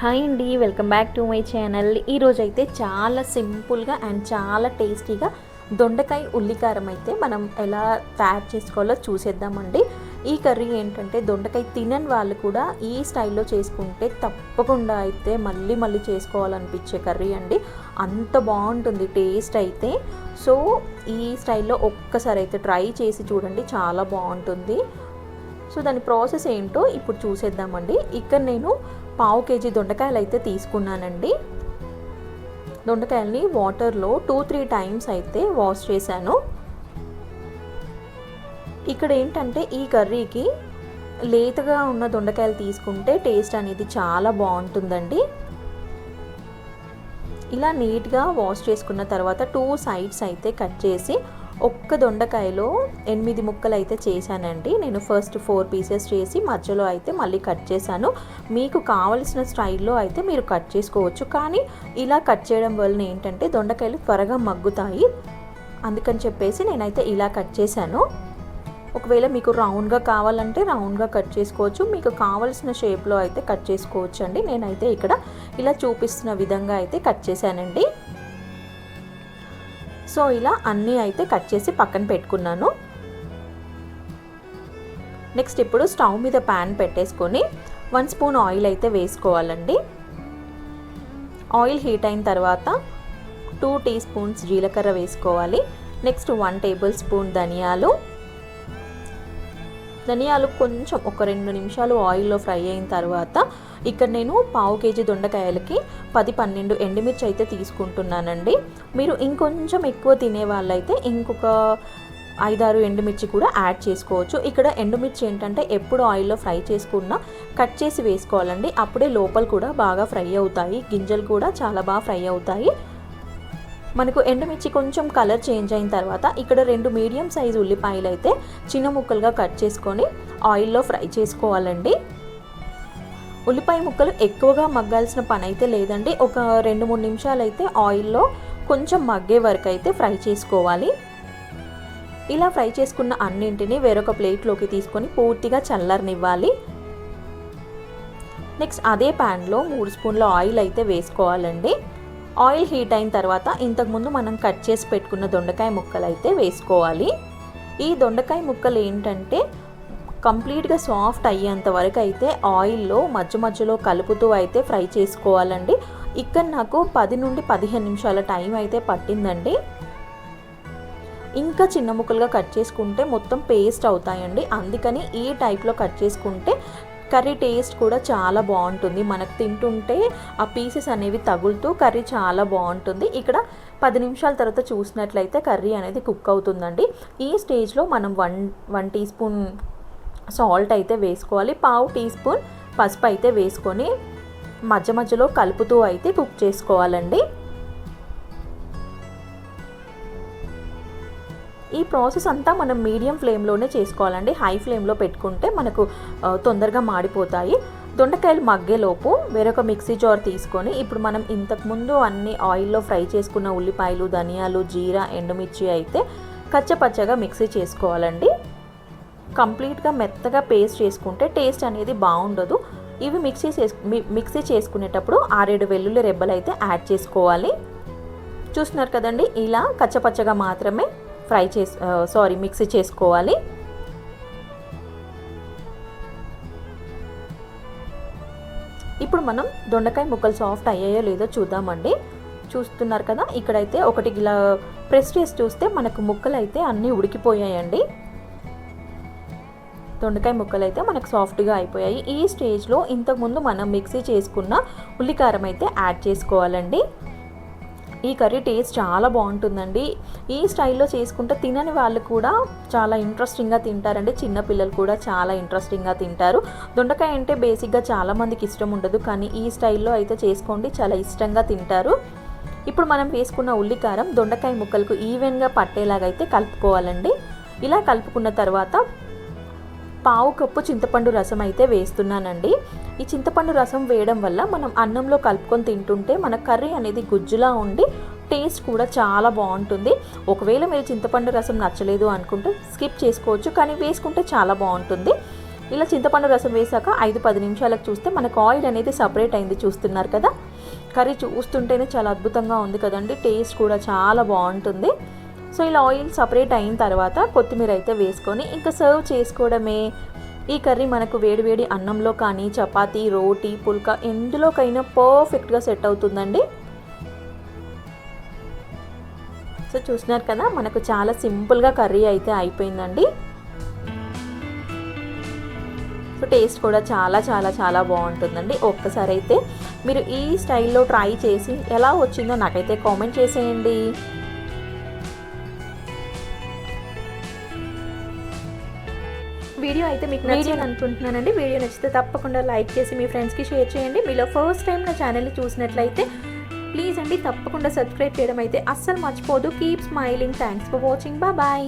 Hi అండి welcome back to my channel. ఈరోజు అయితే చాలా సింపుల్గా అండ్ చాలా టేస్టీగా దొండకాయ ఉల్లికారం అయితే మనం ఎలా తయారు చేసుకోవాలో చూసేద్దామండి. ఈ కర్రీ ఏంటంటే దొండకాయ తినని వాళ్ళు కూడా ఈ స్టైల్లో చేసుకుంటే తప్పకుండా అయితే మళ్ళీ మళ్ళీ చేసుకోవాలనిపించే కర్రీ అండి. అంత బాగుంటుంది టేస్ట్ అయితే. సో ఈ స్టైల్లో ఒక్కసారి అయితే ట్రై చేసి చూడండి చాలా బాగుంటుంది. సో దాని ప్రాసెస్ ఏంటో ఇప్పుడు చూసేద్దామండి. ఇక్కడ నేను పావు కేజీ దొండకాయలు అయితే తీసుకున్నానండి. దొండకాయల్ని వాటర్లో టూ త్రీ టైమ్స్ అయితే వాష్ చేశాను. ఇక్కడ ఏంటంటే ఈ కర్రీకి లేతగా ఉన్న దొండకాయలు తీసుకుంటే టేస్ట్ అనేది చాలా బాగుంటుందండి. ఇలా నీట్గా వాష్ చేసుకున్న తర్వాత టూ సైడ్స్ అయితే కట్ చేసి ఒక్క దొండకాయలో ఎనిమిది ముక్కలు అయితే చేశానండి. నేను ఫస్ట్ ఫోర్ పీసెస్ చేసి మధ్యలో అయితే మళ్ళీ కట్ చేశాను. మీకు కావలసిన స్టైల్లో అయితే మీరు కట్ చేసుకోవచ్చు. కానీ ఇలా కట్ చేయడం వలన ఏంటంటే దొండకాయలు త్వరగా మగ్గుతాయి. అందుకని చెప్పేసి నేనైతే ఇలా కట్ చేశాను. ఒకవేళ మీకు రౌండ్గా కావాలంటే రౌండ్గా కట్ చేసుకోవచ్చు. మీకు కావలసిన షేప్లో అయితే కట్ చేసుకోవచ్చు అండి నేనైతే ఇక్కడ ఇలా చూపిస్తున్న విధంగా అయితే కట్ చేశానండి. సో ఇలా అన్నీ అయితే కట్ చేసి పక్కన పెట్టుకున్నాను. నెక్స్ట్ ఇప్పుడు స్టవ్ మీద ప్యాన్ పెట్టేసుకొని వన్ స్పూన్ ఆయిల్ అయితే వేసుకోవాలండి. ఆయిల్ హీట్ అయిన తర్వాత టూ టీ స్పూన్స్ జీలకర్ర వేసుకోవాలి. నెక్స్ట్ వన్ టేబుల్ స్పూన్ ధనియాలు. ధనియాలు కొంచెం ఒక రెండు నిమిషాలు ఆయిల్లో ఫ్రై అయిన తర్వాత ఇక్కడ నేను పావు కేజీ దొండకాయలకి పది పన్నెండు ఎండుమిర్చి అయితే తీసుకుంటున్నానండి. మీరు ఇంకొంచెం ఎక్కువ తినే వాళ్ళైతే ఇంకొక ఐదారు ఎండుమిర్చి కూడా యాడ్ చేసుకోవచ్చు. ఇక్కడ ఎండుమిర్చి ఏంటంటే ఎప్పుడు ఆయిల్లో ఫ్రై చేసుకున్నా కట్ చేసి వేసుకోవాలండి. అప్పుడే లోపల కూడా బాగా ఫ్రై అవుతాయి. గింజలు కూడా చాలా బాగా ఫ్రై అవుతాయి. మనకు ఎండుమిర్చి కొంచెం కలర్ చేంజ్ అయిన తర్వాత ఇక్కడ రెండు మీడియం సైజు ఉల్లిపాయలు అయితే చిన్న ముక్కలుగా కట్ చేసుకొని ఆయిల్లో ఫ్రై చేసుకోవాలండి. ఉల్లిపాయ ముక్కలు ఎక్కువగా మగ్గాల్సిన పని అయితే లేదండి. ఒక రెండు మూడు నిమిషాలు అయితే ఆయిల్లో కొంచెం మగ్గే వరకు అయితే ఫ్రై చేసుకోవాలి. ఇలా ఫ్రై చేసుకున్న అన్నింటినీ వేరొక ప్లేట్లోకి తీసుకొని పూర్తిగా చల్లరనివ్వాలి. నెక్స్ట్ అదే ప్యాన్లో మూడు స్పూన్ల ఆయిల్ అయితే వేసుకోవాలండి. ఆయిల్ హీట్ అయిన తర్వాత ఇంతకుముందు మనం కట్ చేసి పెట్టుకున్న దొండకాయ ముక్కలు అయితే వేసుకోవాలి. ఈ దొండకాయ ముక్కలు ఏంటంటే కంప్లీట్గా సాఫ్ట్ అయ్యేంత వరకు అయితే ఆయిల్లో మధ్య మధ్యలో కలుపుతూ అయితే ఫ్రై చేసుకోవాలండి. ఇక్కడ నాకు పది నుండి పదిహేను నిమిషాల టైం అయితే పట్టిందండి. ఇంకా చిన్న ముక్కలుగా కట్ చేసుకుంటే మొత్తం పేస్ట్ అవుతాయండి. అందుకని ఈ టైప్లో కట్ చేసుకుంటే కర్రీ టేస్ట్ కూడా చాలా బాగుంటుంది. మనకు తింటుంటే ఆ పీసెస్ అనేవి తగులుతూ కర్రీ చాలా బాగుంటుంది. ఇక్కడ పది నిమిషాల తర్వాత చూసినట్లయితే కర్రీ అనేది కుక్ అవుతుందండి. ఈ స్టేజ్లో మనం one one teaspoon salt అయితే వేసుకోవాలి. పావు టీ స్పూన్ పసుపు అయితే వేసుకొని మధ్య మధ్యలో కలుపుతూ అయితే కుక్ చేసుకోవాలండి. ఈ ప్రాసెస్ అంతా మనం మీడియం ఫ్లేమ్లోనే చేసుకోవాలండి. హై ఫ్లేమ్లో పెట్టుకుంటే మనకు తొందరగా మాడిపోతాయి. దొండకాయలు మగ్గేలోపు వేరొక మిక్సీ జార్ తీసుకొని ఇప్పుడు మనం ఇంతకుముందు అన్ని ఆయిల్లో ఫ్రై చేసుకున్న ఉల్లిపాయలు ధనియాలు జీరా ఎండుమిర్చి అయితే కచ్చపచ్చగా మిక్సీ చేసుకోవాలండి. కంప్లీట్గా మెత్తగా పేస్ట్ చేసుకుంటే టేస్ట్ అనేది బాగుండదు. ఇవి మిక్సీ చేసు మిక్సీ చేసుకునేటప్పుడు ఆరేడు వెల్లుల్లి రెబ్బలు అయితే యాడ్ చేసుకోవాలి. చూస్తున్నారు కదండి ఇలా కచ్చపచ్చగా మాత్రమే ఫ్రై చేసి సారీ మిక్సీ చేసుకోవాలి. ఇప్పుడు మనం దొండకాయ ముక్కలు సాఫ్ట్ అయ్యాయో లేదో చూద్దామండి. చూస్తున్నారు కదా ఇక్కడైతే ఒకటి ఇలా ప్రెస్ చేసి చూస్తే మనకు ముక్కలు అయితే అన్నీ ఉడికిపోయాయండి. దొండకాయ ముక్కలు అయితే మనకు సాఫ్ట్గా అయిపోయాయి. ఈ స్టేజ్లో ఇంతకుముందు మనం మిక్సీ చేసుకున్న ఉల్లికారం అయితే యాడ్ చేసుకోవాలండి. ఈ కర్రీ టేస్ట్ చాలా బాగుంటుందండి. ఈ స్టైల్లో చేసుకుంటే తినని వాళ్ళు కూడా చాలా ఇంట్రెస్టింగ్గా తింటారండి. చిన్నపిల్లలు కూడా చాలా ఇంట్రెస్టింగ్గా తింటారు. దొండకాయ అంటే బేసిక్గా చాలామందికి ఇష్టం ఉండదు కానీ ఈ స్టైల్లో అయితే చేసుకోండి. చాలా ఇష్టంగా తింటారు. ఇప్పుడు మనం వేసుకున్న ఉల్లికారం దొండకాయ ముక్కలకు ఈవెన్గా పట్టేలాగైతే కలుపుకోవాలండి. ఇలా కలుపుకున్న తర్వాత పావు కప్పు చింతపండు రసం అయితే వేస్తున్నానండి. ఈ చింతపండు రసం వేయడం వల్ల మనం అన్నంలో కలుపుకొని తింటుంటే మన కర్రీ అనేది గుజ్జులా ఉండి టేస్ట్ కూడా చాలా బాగుంటుంది. ఒకవేళ మీరు చింతపండు రసం నచ్చలేదు అనుకుంటే స్కిప్ చేసుకోవచ్చు కానీ వేసుకుంటే చాలా బాగుంటుంది. ఇలా చింతపండు రసం వేసాక ఐదు పది నిమిషాలకు చూస్తే మనకు ఆయిల్ అనేది సపరేట్ అయింది చూస్తున్నారు కదా. కర్రీ చూస్తుంటేనే చాలా అద్భుతంగా ఉంది కదండి టేస్ట్ కూడా చాలా బాగుంటుంది. సో ఇలా ఆయిల్ సపరేట్ అయిన తర్వాత కొత్తిమీర అయితే వేసుకొని ఇంకా సర్వ్ చేసుకోవడమే ఈ కర్రీ మనకు వేడివేడి అన్నంలో కానీ చపాతీ రోటీ పుల్కా ఎందులోకైనా పర్ఫెక్ట్గా సెట్ అవుతుందండి. సో చూసినారు కదా మనకు చాలా సింపుల్గా కర్రీ అయితే అయిపోయిందండి. సో టేస్ట్ కూడా చాలా చాలా చాలా బాగుంటుందండి. ఒక్కసారి అయితే మీరు ఈ స్టైల్లో ట్రై చేసి ఎలా వచ్చిందో నాకైతే కామెంట్ చేసేయండి. వీడియో అయితే మీకు నచ్చింది? అనుకుంటున్నానండి. వీడియో నచ్చితే తప్పకుండా లైక్ చేసి మీ ఫ్రెండ్స్కి షేర్ చేయండి. మీలో ఫస్ట్ టైం నా ఛానల్ని చూసినట్లయితే ప్లీజ్ అండి తప్పకుండా సబ్స్క్రైబ్ చేయడం అయితే అస్సలు మర్చిపోదు keep smiling thanks for watching bye